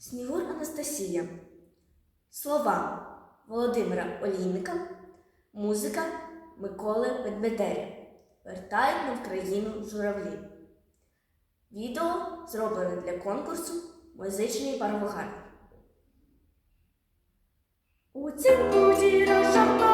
Снігур Анастасія. Слова Володимира Олійника. Музика Миколи Медведеря. Вертають на Вкраїну журавлі. Відео зроблене для конкурсу Музичний парвогар. У цім буді рожа.